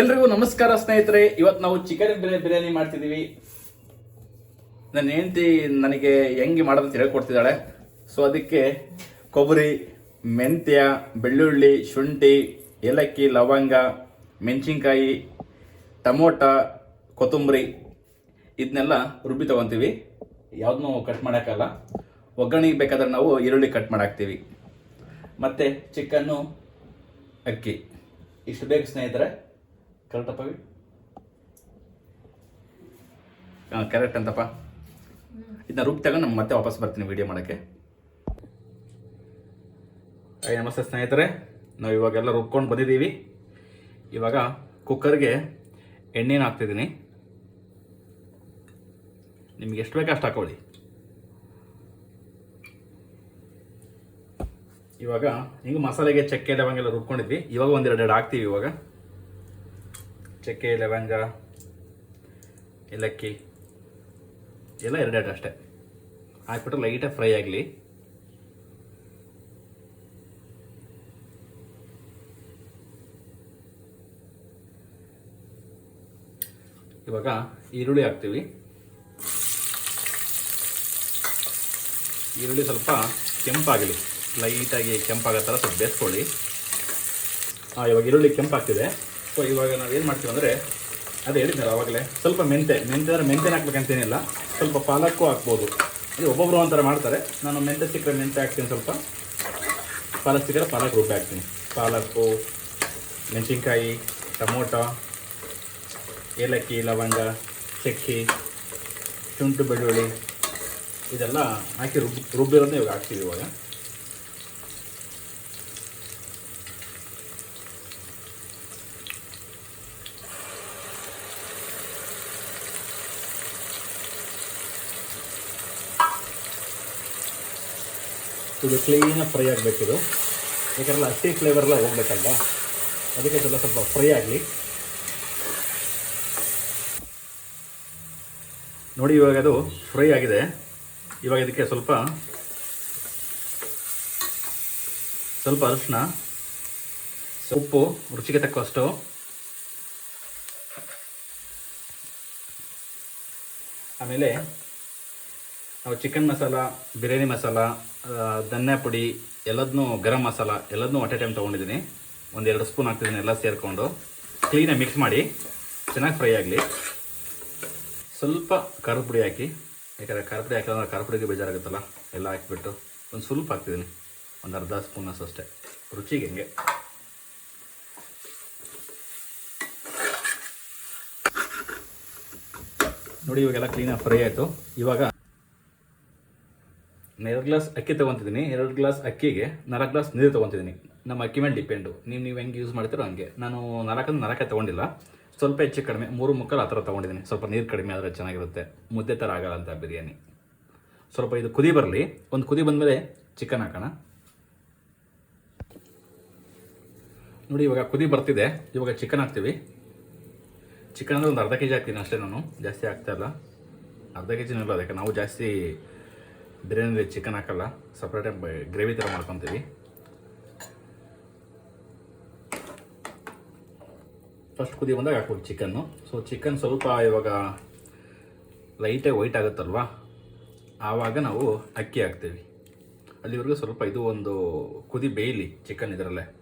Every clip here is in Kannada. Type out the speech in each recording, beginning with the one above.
ಎಲ್ರಿಗೂ ನಮಸ್ಕಾರ ಸ್ನೇಹಿತರೆ. ಇವತ್ತು ನಾವು ಚಿಕನ್ ಬಿರಿಯಾನಿ ಮಾಡ್ತಿದ್ದೀವಿ ನನ್ನ ಹೆಂಡತಿ ನನಗೆ ಹೆಂಗೆ ಮಾಡೋದಂತ ಹೇಳ್ಕೊಡ್ತಿದ್ದಾಳೆ. ಸೊ ಅದಕ್ಕೆ ಕೊಬ್ಬರಿ, ಮೆಂತ್ಯ, ಬೆಳ್ಳುಳ್ಳಿ, ಶುಂಠಿ, ಏಲಕ್ಕಿ, ಲವಂಗ, ಮೆಣಸಿನ್ಕಾಯಿ, ಟಮೋಟ, ಕೊತ್ತಂಬರಿ ಇದನ್ನೆಲ್ಲ ರುಬ್ಬಿ ತೊಗೊತೀವಿ. ಯಾವುದನ್ನೂ ಕಟ್ ಮಾಡೋಕ್ಕಲ್ಲ. ಒಗ್ಗರಣೆಗೆ ಬೇಕಾದ್ರೆ ನಾವು ಈರುಳ್ಳಿ ಕಟ್ ಮಾಡಾಕ್ತೀವಿ. ಮತ್ತು ಚಿಕನ್ನು ಅಕ್ಕಿ. ಇಷ್ಟು ಬೇಕು ಸ್ನೇಹಿತರೆ. ಕರೆಕ್ಟಪ್ಪ ಹಾಂ ಕರೆಕ್ಟ್ ಅಂತಪ್ಪ. ಇದನ್ನ ರೂಪ್ ತಗೊಂಡು ನಮ್ಗೆ ಮತ್ತೆ ವಾಪಸ್ ಬರ್ತೀನಿ ವಿಡಿಯೋ ಮಾಡೋಕ್ಕೆ. ಹಾಯ್ ನಮಸ್ತೆ ಸ್ನೇಹಿತರೆ. ನಾವು ಇವಾಗೆಲ್ಲ ರುಬ್ಕೊಂಡು ಬಂದಿದ್ದೀವಿ. ಇವಾಗ ಕುಕ್ಕರ್ಗೆ ಎಣ್ಣೆನ ಹಾಕ್ತಿದ್ದೀನಿ. ನಿಮ್ಗೆ ಎಷ್ಟು ಬೇಕು ಅಷ್ಟು ಹಾಕೊಳ್ಳಿ. ಇವಾಗ, ಹಿಂಗೆ ಮಸಾಲೆಗೆ ಚಕ್ಕೆ ಲವಂಗ ಎಲ್ಲ ರುಬ್ಕೊಂಡಿದ್ವಿ. ಇವಾಗ ಒಂದೆರಡು ಎರಡು ಹಾಕ್ತೀವಿ ಇವಾಗ. ಚಕ್ಕೆ, ಲವಂಗ, ಏಲಕ್ಕಿ, ಎಲ್ಲ ಎರಡೆರಡು ಅಷ್ಟೇ. ಹಾಕ್ಬಿಟ್ಟು ಲೈಟಾಗಿ ಫ್ರೈ ಆಗಲಿ. ಇವಾಗ ಈರುಳ್ಳಿ ಹಾಕ್ತೀವಿ. ಈರುಳ್ಳಿ ಸ್ವಲ್ಪ ಕೆಂಪಾಗಲಿ. ಲೈಟಾಗಿ ಕೆಂಪಾಗೋ ಥರ ಸ್ವಲ್ಪ ಬೇಯಿಸ್ಕೊಳ್ಳಿ ಹಾಂ ಇವಾಗ ಈರುಳ್ಳಿ ಕೆಂಪಾಗ್ತಿದೆ. ಸೊ ಇವಾಗ ನಾವು ಏನು ಮಾಡ್ತೀವಿ ಅಂದರೆ, ಅದೇ ಹೇಳಿದ್ನಲ್ಲ ಅವಾಗಲೇ, ಸ್ವಲ್ಪ ಮೆಂತೆ ಮೆಂತೆ ಅಂದರೆ ಮೆಂತೆನ ಹಾಕ್ಬೇಕಂತೇನಿಲ್ಲ, ಸ್ವಲ್ಪ ಪಾಲಕ್ಕು ಹಾಕ್ಬೋದು. ಇದು ಒಬ್ಬೊಬ್ಬರು ಒಂಥರ ಮಾಡ್ತಾರೆ. ನಾನು ಮೆಂತೆ ಸಿಕ್ಕರೆ ಮೆಂತೆ ಹಾಕ್ತೀನಿ ಸ್ವಲ್ಪ. ಪಾಲಕ್ ಸಿಕ್ಕರೆ ಪಾಲಕ್ ರುಬ್ಬಿ ಹಾಕ್ತೀನಿ. ಪಾಲಕ್ಕು, ಮೆಣಸಿನ್ಕಾಯಿ, ಟೊಮೊಟೊ, ಏಲಕ್ಕಿ, ಲವಂಗ, ಚಕ್ಕಿ, ಶುಂಠಿ, ಬೆಳ್ಳುಳ್ಳಿ, ಇದೆಲ್ಲ ಹಾಕಿ ರುಬ್ಬಿ ರುಬ್ಬಿರೋದನ್ನ ಇವಾಗ ಹಾಕ್ತೀವಿ ಇವಾಗ. ಇದು ಕ್ಲೀನಾಗಿ ಫ್ರೈ ಆಗಬೇಕಿದು. ಯಾಕಂದ್ರೆ ಹಸಿ ಫ್ಲೇವರ್ ಎಲ್ಲ ಹೋಗ್ಬೇಕಲ್ವಾ? ಅದಕ್ಕೆ ಸ್ವಲ್ಪ ಸ್ವಲ್ಪ ಫ್ರೈ ಆಗಲಿ. ನೋಡಿ ಇವಾಗ ಅದು ಫ್ರೈ ಆಗಿದೆ. ಇವಾಗ ಇದಕ್ಕೆ ಸ್ವಲ್ಪ ಸ್ವಲ್ಪ ಅರಿಶಿನ ಉಪ್ಪು, ರುಚಿಗೆ ತಕ್ಕಷ್ಟು ಆಮೇಲೆ ನಾವು ಚಿಕನ್ ಮಸಾಲ ಬಿರಿಯಾನಿ ಮಸಾಲ ಧನ್ಯ ಪುಡಿ ಎಲ್ಲದನ್ನೂ ಗರಂ ಮಸಾಲ ಎಲ್ಲದನ್ನೂ ಅಟ್ ಎ ಟೈಮ್ ತೊಗೊಂಡಿದ್ದೀನಿ ಎರಡು ಸ್ಪೂನ್ ಹಾಕ್ತಿದ್ದೀನಿ ಎಲ್ಲ ಸೇರಿಕೊಂಡು. ಕ್ಲೀನಾಗಿ ಮಿಕ್ಸ್ ಮಾಡಿ. ಚೆನ್ನಾಗಿ ಫ್ರೈ ಆಗಲಿ. ಸ್ವಲ್ಪ ಖಾರದ ಪುಡಿ ಹಾಕಿ. ಯಾಕಂದರೆ ಖಾರ ಪುಡಿ ಹಾಕಿದ್ರೆ ಖಾರ ಪುಡಿಗೆ ಬೇಜಾರಾಗುತ್ತಲ್ಲ? ಎಲ್ಲ ಹಾಕಿಬಿಟ್ಟು ಒಂದು ಸ್ವಲ್ಪ ಹಾಕ್ತಿದ್ದೀನಿ. ಒಂದು ಅರ್ಧ ಸ್ಪೂನ್ ಅಷ್ಟೇ ರುಚಿಗೆ ಹೆಂಗೆ. ನೋಡಿ ಇವಾಗೆಲ್ಲ ಕ್ಲೀನಾಗಿ ಫ್ರೈ ಆಯಿತು. ಇವಾಗ ಎರಡು ಗ್ಲಾಸ್ ಅಕ್ಕಿ ತೊಗೊತಿದ್ದೀನಿ, ಎರಡು ಗ್ಲಾಸ್ ಅಕ್ಕಿಗೆ, ನಾಲ್ಕು ಗ್ಲಾಸ್ ನೀರು ತೊಗೊತಿದ್ದೀನಿ. ನಮ್ಮ ಅಕ್ಕಿ ಮೇಲೆ ಡಿಪೆಂಡು. ನೀವು ನೀವು ಹೆಂಗೆ ಯೂಸ್ ಮಾಡ್ತೀರೋ ಹಂಗೆ. ನಾನು ನಾಲ್ಕಂದ್ರೆ ನರಕ ತೊಗೊಂಡಿಲ್ಲ. ಸ್ವಲ್ಪ ಹೆಚ್ಚು ಕಡಿಮೆ, ಮೂರು ಮುಕ್ಕಾಲು ಆ ಥರ ತೊಗೊಂಡಿದ್ದೀನಿ. ಸ್ವಲ್ಪ ನೀರು ಕಡಿಮೆ ಆದರೆ ಚೆನ್ನಾಗಿರುತ್ತೆ. ಮುದ್ದೆ ಥರ ಆಗಲ್ಲ ಅಂತ ಬಿರಿಯಾನಿ. ಸ್ವಲ್ಪ ಇದು ಕುದಿ ಬರಲಿ. ಒಂದು ಕುದಿ ಬಂದಮೇಲೆ ಚಿಕನ್ ಹಾಕೋಣ. ನೋಡಿ, ಇವಾಗ ಕುದಿ ಬರ್ತಿದೆ. ಇವಾಗ ಚಿಕನ್ ಹಾಕ್ತೀವಿ. ಚಿಕನ್ ಅಂದರೆ ಒಂದು ಅರ್ಧ ಕೆ ಜಿ ಹಾಕ್ತೀನಿ ಅಷ್ಟೇ ನಾನು. ಜಾಸ್ತಿ ಹಾಕ್ತಾ ಇಲ್ಲ. ಅರ್ಧ ಕೆ ಜಿನೂ ಇಲ್ಲ, ಅದಕ್ಕೆ ನಾವು ಜಾಸ್ತಿ ಬಿರಿಯಾನಿಲಿ ಚಿಕನ್ ಹಾಕಲ್ಲ. ಸಪ್ರೇಟಾಗಿ ಗ್ರೇವಿ ಥರ ಮಾಡ್ಕೊತೀವಿ. ಫಸ್ಟ್ ಕುದಿ ಬಂದಾಗ ಹಾಕ್ಬೇಕು ಚಿಕನ್ನು ಸೊ ಚಿಕನ್ ಸ್ವಲ್ಪ ಇವಾಗ ಲೈಟಾಗಿ ವೈಟ್ ಆಗುತ್ತಲ್ವ? ಆವಾಗ ನಾವು ಅಕ್ಕಿ ಹಾಕ್ತೀವಿ. ಅಲ್ಲಿವರೆಗೂ ಸ್ವಲ್ಪ ಇದು ಒಂದು ಕುದಿ ಬೇಯಲಿ ಚಿಕನ್ ಇದರಲ್ಲೇ.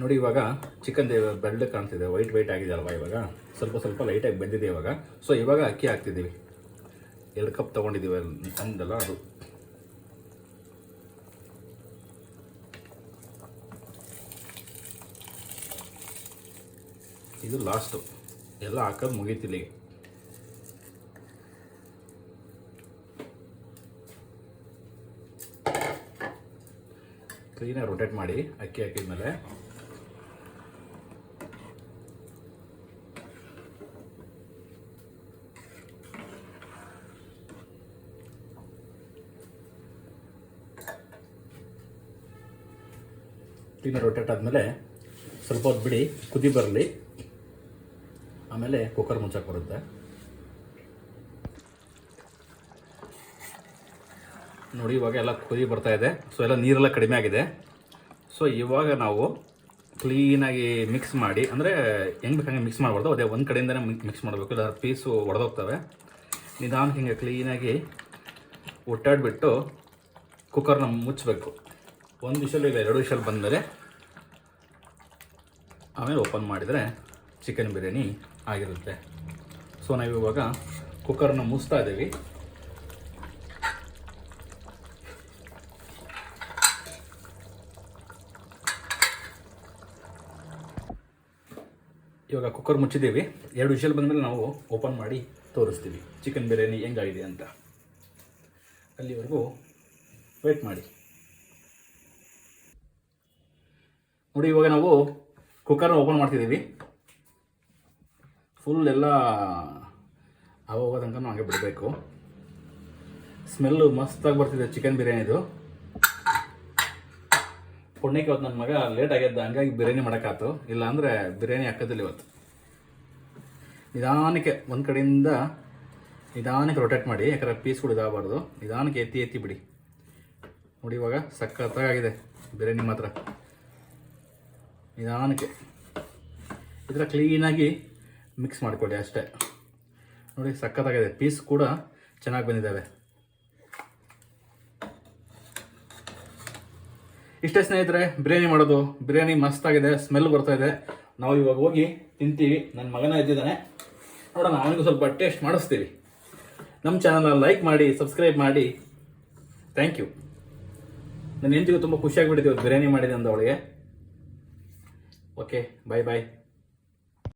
ನೋಡಿ ಇವಾಗ ಚಿಕನ್ ಬೆಳ್ಳ ಕಾಣ್ತಿದೆ. ವೈಟ್ ವೈಟ್ ಆಗಿದೆ ಅಲ್ವಾ ಇವಾಗ? ಸ್ವಲ್ಪ ಸ್ವಲ್ಪ ಲೈಟಾಗಿ ಬೆಂದಿದೆ ಇವಾಗ. ಸೊ ಇವಾಗ ಅಕ್ಕಿ ಹಾಕ್ತಿದ್ದೀವಿ. ಎರಡು ಕಪ್ ತೊಗೊಂಡಿದ್ದೀವಿ ಅಂದಲ್ಲ ಅದು. ಇದು ಲಾಸ್ಟು ಎಲ್ಲ ಹಾಕೋದು ಮುಗೀತಿಲ್ಲಿಗೆ ಕ್ಲೀನಾಗಿ ರೊಟೇಟ್ ಮಾಡಿ ಅಕ್ಕಿ ಹಾಕಿದ್ಮೇಲೆ. ಕ್ಲೀನಾಗಿ ರೊಟೇಟ್ ಆದಮೇಲೆ ಸ್ವಲ್ಪ ಹೊತ್ತು ಬಿಡಿ, ಕುದಿ ಬರಲಿ. ಆಮೇಲೆ ಕುಕ್ಕರ್ ಮುಂಚಕ್ಕೆ ಬರುತ್ತೆ. ನೋಡಿ, ಇವಾಗ ಎಲ್ಲ ಕುದಿ ಬರ್ತಾ ಇದೆ. ಸೊ ಎಲ್ಲ ನೀರೆಲ್ಲ ಕಡಿಮೆ ಆಗಿದೆ. ಸೊ ಇವಾಗ ನಾವು ಕ್ಲೀನಾಗಿ ಮಿಕ್ಸ್ ಮಾಡಿ, ಅಂದರೆ ಹೆಂಗೆ ಬೇಕಂಗೆ ಮಿಕ್ಸ್ ಮಾಡಬಾರ್ದು. ಅದೇ ಒಂದು ಕಡೆಯಿಂದನೇ ಮಿಕ್ಸ್ ಮಾಡಬೇಕು. ಇಲ್ಲ ಪೀಸು ಒಡೆದೋಗ್ತವೆ. ನಿಧಾನಕ್ಕೆ ಹಿಂಗೆ ಕ್ಲೀನಾಗಿ ಒಟ್ಟಾಡಿಬಿಟ್ಟು ಕುಕ್ಕರ್ನ ಮುಚ್ಚಬೇಕು ಒಂದು ವಿಷಲ್ ಇಲ್ಲ, ಎರಡು ವಿಷಲ್ ಬಂದರೆ ಆಮೇಲೆ ಓಪನ್ ಮಾಡಿದರೆ ಚಿಕನ್ ಬಿರಿಯಾನಿ ಆಗಿರುತ್ತೆ. ಸೊ ನಾವು ಇವಾಗ ಕುಕ್ಕರ್ನ ಮುಚ್ತಾ ಇದ್ದೀವಿ. ಇವಾಗ ಕುಕ್ಕರ್ ಮುಚ್ಚಿದ್ದೀವಿ. ಎರಡು ವಿಷಲ್ ಬಂದಮೇಲೆ ನಾವು ಓಪನ್ ಮಾಡಿ ತೋರಿಸ್ತೀವಿ. ಚಿಕನ್ ಬಿರಿಯಾನಿ ಹೆಂಗಾಗಿದೆ ಅಂತ. ಅಲ್ಲಿವರೆಗೂ ವೇಟ್ ಮಾಡಿ. ನೋಡಿ, ಇವಾಗ ನಾವು ಕುಕ್ಕರ್ನ ಓಪನ್ ಮಾಡ್ತಿದ್ದೀವಿ. ಫುಲ್ ಎಲ್ಲ ಆಗೋಗೋ ತನಕ ಹಂಗೆ ಬಿಡಬೇಕು. ಸ್ಮೆಲ್ಲು ಮಸ್ತಾಗಿ ಬರ್ತಿದೆ ಚಿಕನ್ ಬಿರಿಯಾನಿದು ಪುಣ್ಯಕ್ಕೆ ಇವತ್ತು ನನ್ನ ಮಗ ಲೇಟ್ ಆಗ್ಯದ ಹಂಗಾಗಿ ಬಿರಿಯಾನಿ ಮಾಡೋಕ್ಕಾಯ್ತು ಇಲ್ಲ ಅಂದರೆ ಬಿರಿಯಾನಿ ಹಾಕೋದಿಲ್ಲ ಇವತ್ತು. ನಿಧಾನಕ್ಕೆ ಒಂದು ಕಡೆಯಿಂದ ನಿಧಾನಕ್ಕೆ ರೊಟೇಟ್ ಮಾಡಿ, ಯಾಕಂದ್ರೆ ಪೀಸ್ ಕೂಡ ಇದಾಗಬಾರ್ದು. ನಿಧಾನಕ್ಕೆ ಎತ್ತಿ ಎತ್ತಿ ಬಿಡಿ. ನೋಡಿ ಇವಾಗ ಸಖತ್ತಾಗಿದೆ ಬಿರಿಯಾನಿ ಮಾತ್ರ. ನಿಧಾನಕ್ಕೆ. ಇದರ ಕ್ಲೀನಾಗಿ ಮಿಕ್ಸ್ ಮಾಡಿಕೊಡಿ ಅಷ್ಟೇ. ನೋಡಿ, ಸಖತ್ತಾಗಿದೆ. ಪೀಸ್ ಕೂಡ ಚೆನ್ನಾಗಿ ಬಂದಿದ್ದಾವೆ. ಇಷ್ಟೇ ಸ್ನೇಹಿತರೆ, ಬಿರಿಯಾನಿ ಮಾಡೋದು, ಬಿರಿಯಾನಿ ಮಸ್ತಾಗಿದೆ ಸ್ಮೆಲ್ ಬರ್ತಾ ಇದೆ ನಾವು ಇವಾಗ ಹೋಗಿ ತಿಂತೀವಿ. ನನ್ನ ಮಗನ ಇದ್ದಿದ್ದಾನೆ ನೋಡೋಣ, ಅವನಿಗೂ ಸ್ವಲ್ಪ ಟೇಸ್ಟ್ ಮಾಡಿಸ್ತೀವಿ. ನಮ್ಮ ಚಾನಲ್ನ ಲೈಕ್ ಮಾಡಿ ಸಬ್ಸ್ಕ್ರೈಬ್ ಮಾಡಿ. ಥ್ಯಾಂಕ್ ಯು ನನ್ನ ಹೆಂಡತಿಗೂ ತುಂಬ ಖುಷಿಯಾಗಿಬಿಟ್ಟಿದ್ದೀವಿ ಬಿರಿಯಾನಿ ಮಾಡಿದೆ ಅಂದ ಅವಳಿಗೆ. ಓಕೆ ಬಾಯ್ ಬಾಯ್